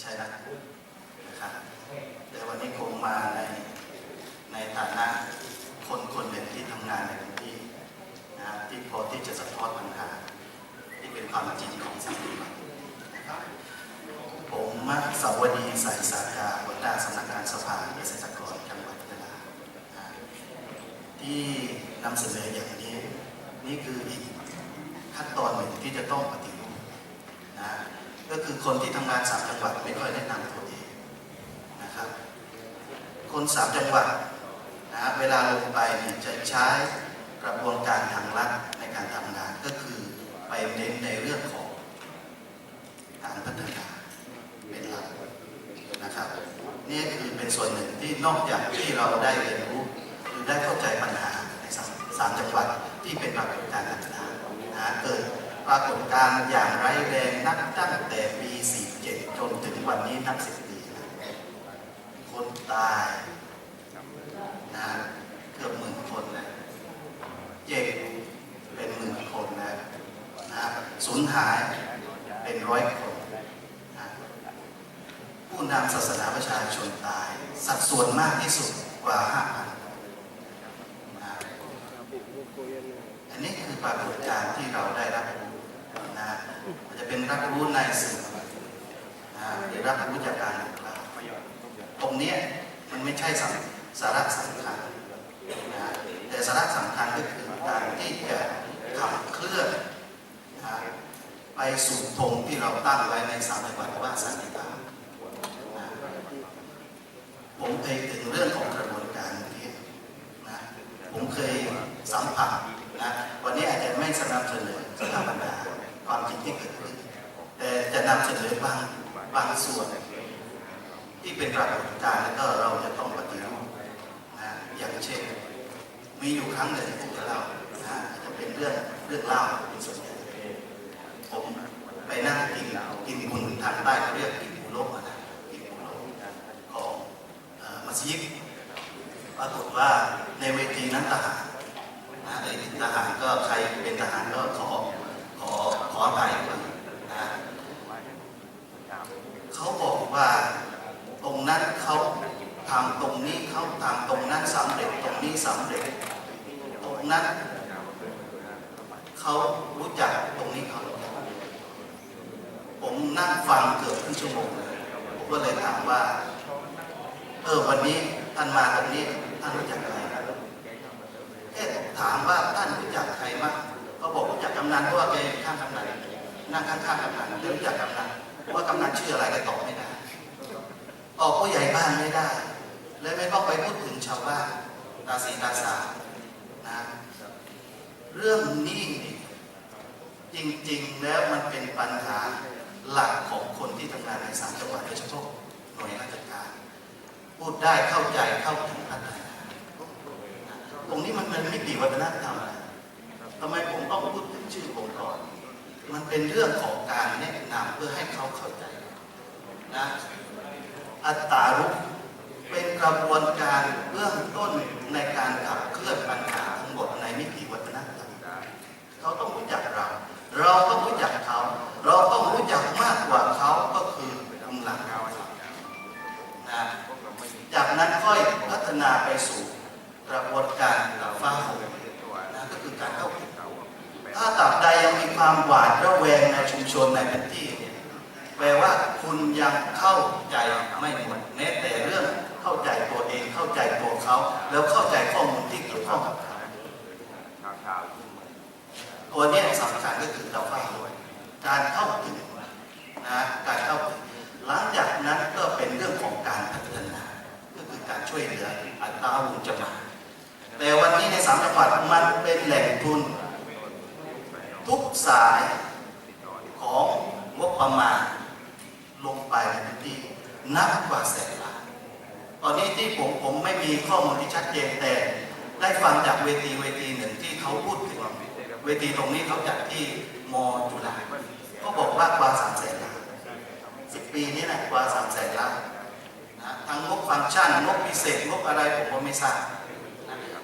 ใช่นะนะครับแต่วันนี้คงมาในในฐานะคนคนหนึ่งที่ทำงานในพื้นที่นะที่พอที่จะสะท้อนปัญหา ที่เป็นความจริงของสังคมนะครับผมมักสวดีสายสาขาหัวหน้าสำนักงานสภาเกษตรกรจังหวัดยะลาที่นำเสนออย่างนี้ นี่คืออีกขั้นตอนหนึ่งที่จะต้องปฏิ ก็คือคนที่ทำงานสามจังหวัดไม่ค่อยแนะนำตัวเองนะครับ คนสามจังหวัดนะเวลาลงไปเนี่ยจะใช้กระบวนการทางลัดในการทำงานก็คือไปเน้นในเรื่องของการพัฒนาเป็นหลักนะครับนี่คือเป็นส่วนหนึ่งที่นอกจากที่เราได้เรียนรู้หรือได้เข้าใจปัญหาในสามสามจังหวัดที่เป็นปรากฏการณ์ต่างๆนะเกิด ปรากฏการณ์อย่างไร้แรงนับตั้งแต่ปี 47 จนถึงวันนี้นับสิบปีคนตายนะเกือบหมื่นคนนะเจ็บเป็นหมื่นคนนะนะสูญหายเป็นร้อยคนนะผู้นำศาสนาประชาชนตาย สัดส่วนมากที่สุดกว่า5,000นะอันนี้คือปรากฏการณ์ที่เราได้รับ เป็นรับรู้ในสื่อนะหรือรับรู้จากการตรงนี้มันไม่ใช่สาสาระสำคัญนะแต่สาระสำคัญก็คือการที่จะขับเคลื่อนนะไปสู่ธงที่เราตั้งไว้ในสามจังหวัดว่าสันติภาพผมเคยถึงเรื่องของกระบวนการนี้นะ ผมเคยสัมผัสนะวันนี้อาจจะไม่สนับสนุนสถาบันดาความจริงที่เกิดขึ้น แต่จะนำเสนอบางบาง ส่วน ที่เป็นปรากฏการณ์แล้วก็เราจะต้องปฏิรูปนะอย่างเช่น มีอยู่ครั้งหนึ่งผมจะเล่านะจะเป็นเรื่องเรื่องเล่าเป็นส่วนใหญ่ผมไปนั่งกินกินคุณทางใต้เขาเรียกกินปูโลกนะกินปูโลกของมัสยิดปรากฏว่าในเวทีนั้นทหารนะในทหารก็ใครเป็นทหารก็ขอขอขออภัยก่อนนะเขาบอกว่าตรงนั้นเขา ทำตรงนี้เขาทำตรงนั้นสำเร็จตรงนี้สำเร็จ ตรงนั้นเขารู้จักตรงนี้เขาผมนั่งฟังเกือบครึ่งชั่วโมงเลยผมก็เลยถามว่าเออวันนี้ท่านมาตรงนี้ท่านรู้จักใครแค่ถามว่าท่านรู้จักใครมั้งเขาบอกรู้จักกำนันเพราะว่าแกอยู่ข้างกำนันนั่งข้างๆกำนันแล้วรู้จักกำนันว่ากำนันชื่ออะไรก็ตอบไม่ได้ตอบผู้ใหญ่บ้านไม่ได้ และไม่ต้องไปพูดถึงชาวบ้านตาสีตาสานะเรื่องนี้จริงๆแล้วมันเป็นปัญหาหลักของคนที่ทำงานในสามจังหวัดโดยเฉพาะหน่วยราชการ พูดได้เข้าใจเข้าถึงพัฒนาตรงนี้มันเป็นมิติวัฒนธรรมนะทำไมผมต้องพูดถึงชื่อผมก่อนมันเป็นเรื่องของการแนะนำเพื่อให้เขาเข้าใจนะอัตตารุป กระบวนการเบื้องต้นในการขับเคลื่อนปัญหาทั้งหมดในมิติวัฒนธรรมเขาต้องรู้จักเรา เราต้องรู้จักเขา เราต้องรู้จักมากกว่าเขาก็คือกำลังเราจากนั้นค่อยพัฒนาไปสู่กระบวนการฟ้าหมนะก็คือการเข้าถึงถ้าตราบใดยังมีความหวาดระแวงในชุมชนในพื้นที่แปลว่าคุณยังเข้าใจไม่หมดแม้แต่เรื่อง เข้าใจตัวเองเข้าใจตัวเขา แล้วเข้าใจข้อมูลที่เกี่ยวข้องกับเขาตัวนี้สำคัญก็คือเราเข้าด้วยการเข้าถึงนะการเข้าถึงหลังจากนั้นก็เป็นเรื่องของการพัฒนา ก็คือการช่วยเหลืออัตราวุจะมาแต่วันนี้ในสามจังหวัดมันเป็นแหล่งทุน ทุกสายของงบประมาณลงไปในพื้นที่นับกว่าแสน ตอนนี้ที่ผมผมไม่มีข้อมูลที่ชัดเจนแต่ได้ฟังจากเวทีเวทีหนึ่งที่เขาพูดถึงเวทีตรงนี้เขาจัดที่มจุฬาก็บอกว่ากว่าสามแสนล้านสิบปีนี้นะกว่าสามแสนล้านนะทั้งงบฟังก์ชันงบพิเศษงบอะไรผมก็ไม่ทราบ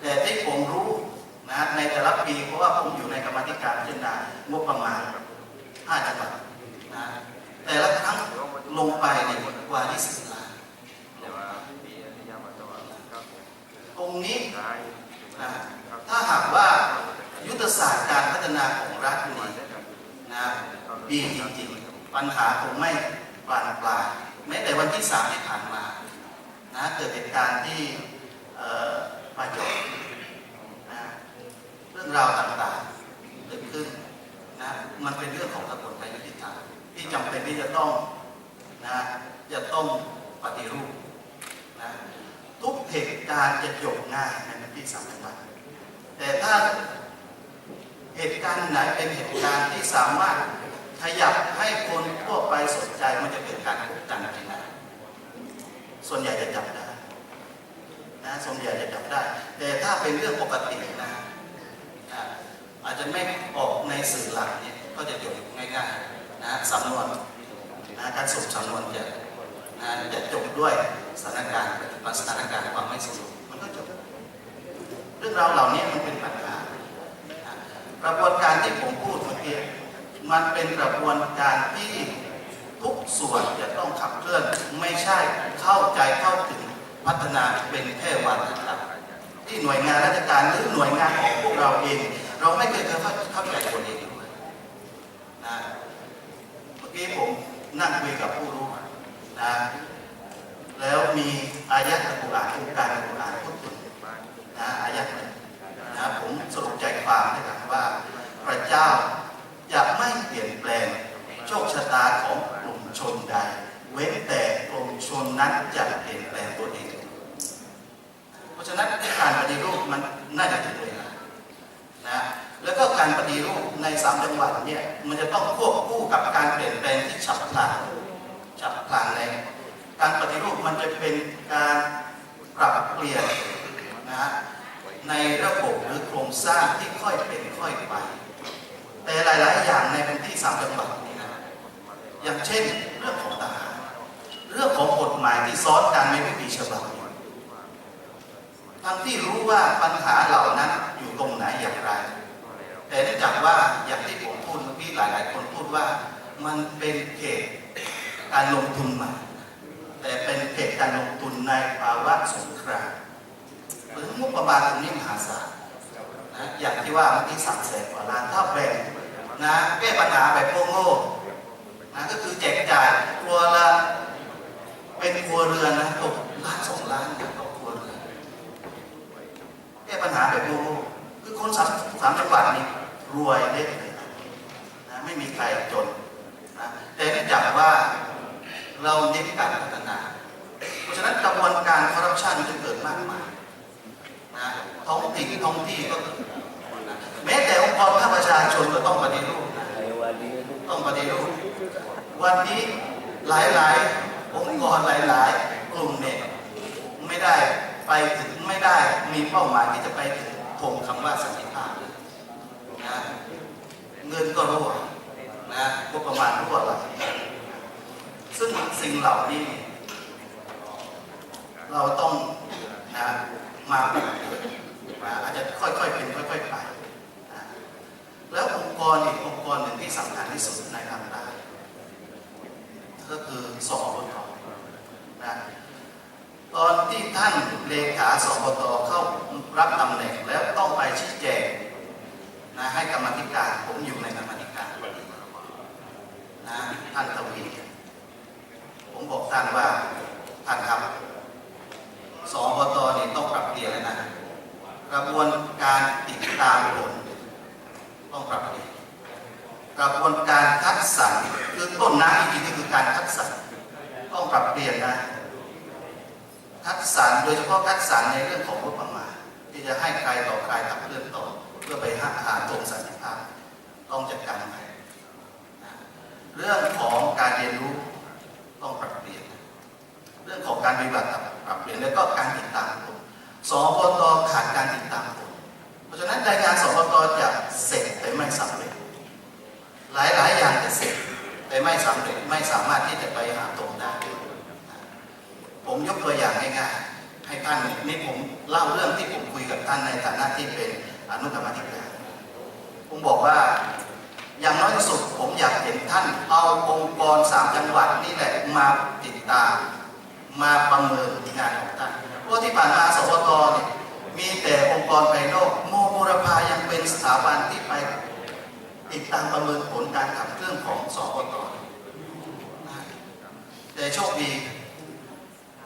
แต่ที่ผมรู้นะในแต่ละปีเพราะว่าผมอยู่ในกรรมธิการพิจารณางบประมาณห้าจังหวัดนะแต่ละครั้งลงไปเนี่ยกว่า20ล้าน ต รงนี้นะถ้าหากว่ายุทธศาสตร์การพัฒนาของรัฐนี่นะดีจริงๆ ปัญหาคงไม่บานปลายแม้แต่วันที่สามที่ผ่านมานะเกิดเหตุการณ์ที่เอ่อปาจบนะเรื่องราวต่างๆเกิดขึ้นนะมันเป็นเรื่องของกระบวนการยุติธรรมที่จำเป็นที่จะต้องนะจะต้องปฏิรูปนะ ทุกเหตุการณ์จะจบง่ายในพื้นที่สามจังหวัดแต่ถ้าเหตุการณ์ไหนเป็นเหตุการณ์ที่สามารถขยับให้คนทั่วไปสนใจมันจะเกิดการกดดันขึ้นมาส่วนใหญ่จะจับได้นะส่วนใหญ่จะจับได้ แต่ถ้าเป็นเรื่องปกตินะอะอาจจะไม่ออกในสื่อหลักเนี่ยก็จะจบง่ายๆนะสำนวนนะการสรุปสำนวนจะนะจะจบด้วย สถานการณ์ปัจจุบันสถานการณ์ความไม่สงบมันก็จบเรื่องราวเหล่านี้มันเป็นปัญหากระบวนการที่ผมพูดเมื่อกี้มันเป็นกระบวนการที่ทุกส่วนจะต้องขับเคลื่อนไม่ใช่เข้าใจเข้าถึงพัฒนาเป็นแค่วันนะครับที่หน่วยงานราชการหรือหน่วยงานของพวกเราเอง เราไม่เคยเข้าเข้าใจตัวเองเลยนะเมื่อกี้ผมนั่งคุยกับผู้รู้นะ แล้วมีอายะตะกุรอานองค์การตะกุรอานพูดถึงนะอายะหนึ่งนะผมสรุปใจความให้ครับว่าพระเจ้าจะไม่เปลี่ยนแปลงโชคชะตาของกลุ่มชนใด เว้นแต่กลุ่มชนนั้นจะเปลี่ยนแปลงตัวเอง เพราะฉะนั้นการปฏิรูปมันน่าจะถึงเวลานะแล้วก็การปฏิรูปในสามจังหวัดเนี่ยมันจะต้องควบคู่กับการเปลี่ยนแปลงที่ฉับพลันฉับพลันใน การปฏิรูปมันจะเป็นการปรับเปลี่ยนนะในระบบหรือโครงสร้างที่ค่อยเป็นค่อยไป แต่หลาย ๆ อย่างในพื้นที่สามจังหวัดนี้นะอย่างเช่นเรื่องของทหารเรื่องของกฎหมายที่ซ้อนกันไม่มีฉบับทั้งที่รู้ว่าปัญหาเหล่านั้นอยู่ตรงไหนอย่างไร แต่เนื่องจากว่าอย่างที่ผมพูดเมื่อกี้หลาย ๆ คนพูดว่ามันเป็นเขตการลงทุนใหม่ แต่เป็นเขตการลงทุนในภาวะสงครามหรืองบประมาณตรงนี้มหาศาลนะอย่างที่ว่าเมื่อกี้สามแสนกว่าล้านถ้าแบ่งนะแก้ปัญหาแบบโง่ๆนะก็คือแจกจ่ายครัวละเป็นครัวเรือนนะตกล้านสองล้านนะต่อครัวเรือนแก้ปัญหาแบบโง่ๆคือคนสามสามจังหวัดนี้รวยเละเลยนะไม่มีใครจนนะแต่เนื่องจากว่า เราเน้นการพัฒนา เพราะฉะนั้นกระบวนการคอร์รัปชันจะเกิดมากมายนะท้องถิ่นท้องที่ก็แม้แต่องค์กรภาคประชาชนก็ต้องปฏิรูปต้องปฏิรูปวันนี้หลายๆ องค์กรหลาย ๆ กลุ่มเนี่ยไม่ได้ไปถึงไม่ได้มีเป้าหมายที่จะไปถึงธงคำว่าสันติภาพเลยนะเงินก็รั่วนะงบประมาณรั่วไหลซึ่ง สิ่งเหล่านี้ เราต้องนะมาปนะอาจจะค่อยๆเป็นค่อยๆไปนะแล้วองค์กรอีกองค์กรหนึ่งที่สำคัญที่สุดในทางใต้ก็คือสอบตนะตอนที่ท่านเลขาสอบตเข้ารับตำแหน่งแล้วต้องไปชี้แจงนะให้กรรมธิการผมอยู่ในกรรมาธิการนะท่านทวีผมบอก ท่านว่าท่านครับสอบตนี่ต้องปรับเปลี่ยนแล้วนะกระบวนการติดตามผลต้องปรับเปลี่ยนกระบวนการคัดสรรคือต้นน้ำจริงๆก็คือการคัดสรรต้องปรับเปลี่ยนนะคัดสรรโดยเฉพาะคัดสรรในเรื่องของงบประมาณที่จะให้ใครต่อใครขับเคลื่อนต่อ เพื่อไปหาหาตรงสันติภาพต้องจัดการใหม่เรื่องของการเรียนรู้ต้องปรับเปลี่ยน เรื่องของ การปฏิบัติปรับเปลี่ยนแล้วก็การติดตามผลสปตขาดการติดตามผลเพราะฉะนั้นรายงานสปตจะเสร็จแต่ไม่สำเร็จ หลายๆ อย่างจะเสร็จแต่ไม่สำเร็จไม่สามารถที่จะไปหาตรงได้ผมยกตัวอย่างง่ายๆให้ท่านนี่ผมเล่าเรื่องที่ผมคุยกับท่านในฐานะที่เป็นอนุกรรมธิการผมบอกว่าอย่างน้อยที่สุดผมอยากเห็นท่านเอาองค์กรสามจังหวัดนี่แหละมาติดตาม มาประเมินงานของท่านเพราะที่ผ่านมาสวตเนี่ยมีแต่องค์กรภายนอกโมบุรพายังเป็นสถาบันที่ไปติดตามประเมินผลการขับเคลื่อนของสวตแต่โชคดี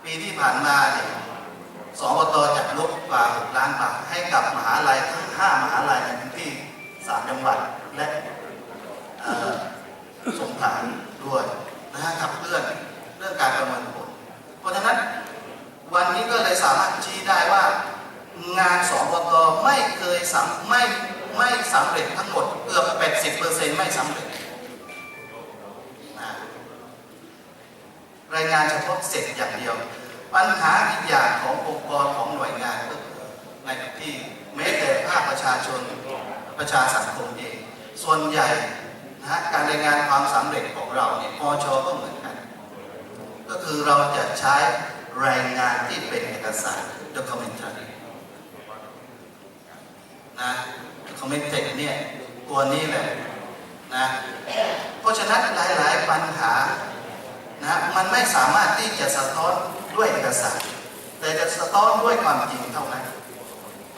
ปีที่ผ่านมาเนี่ยสวตจัดงบกว่า6ล้านบาทให้กับมหาลัยทั้ง5มหาลัยในพื้นที่สามจังหวัดและสงขลาด้วยนะฮะขับเคลื่อนเรื่องการประเมิน ราะฉะนั้นวันนี้ก็เลยสามารถชี้ได้ว่างานสปกไม่เคยสำไม่ไม่สำเร็จทั้งหมดเกือบ 80%ไม่สำเร็จนะรายงานเฉพาะเสร็จอย่างเดียว ปัญหาอีกอย่างขององค์กรของหน่วยงานก็คือในที่แม้แต่ภาคประชาชนประชาสังคมเอง ส่วนใหญ่นะการรายงานความสำเร็จของเราเนี่ยอชก็เหมือน คือเราจะใช้รายงานที่เป็นเอกสาร documentary นะ documented เนี่ยตัวนี้แหละนะเพราะฉะนั้นหลาย ๆ ปัญหานะมันไม่สามารถที่จะสะท้อนด้วยเอกสาร แต่จะสะท้อนด้วยความจริงเท่านั้น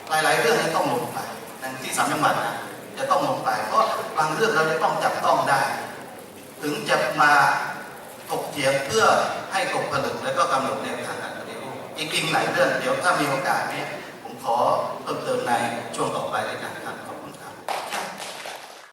หลาย ๆ เรื่องนี้ต้องลงไปนั่นที่สามจังหวัดนะจะต้องลงไปเพราะบางเรื่องเราจะต้องจับต้องได้ ถึงจะมาถกเถียงเพื่อ ให้กบผลึกและก็กำหนดแนวทางการปฏิรูปจริงๆหลายเรื่องเดี๋ยวถ้ามีโอกาสเนี่ยผมขอเพิ่มเติมในช่วงต่อไปเลยนะครับ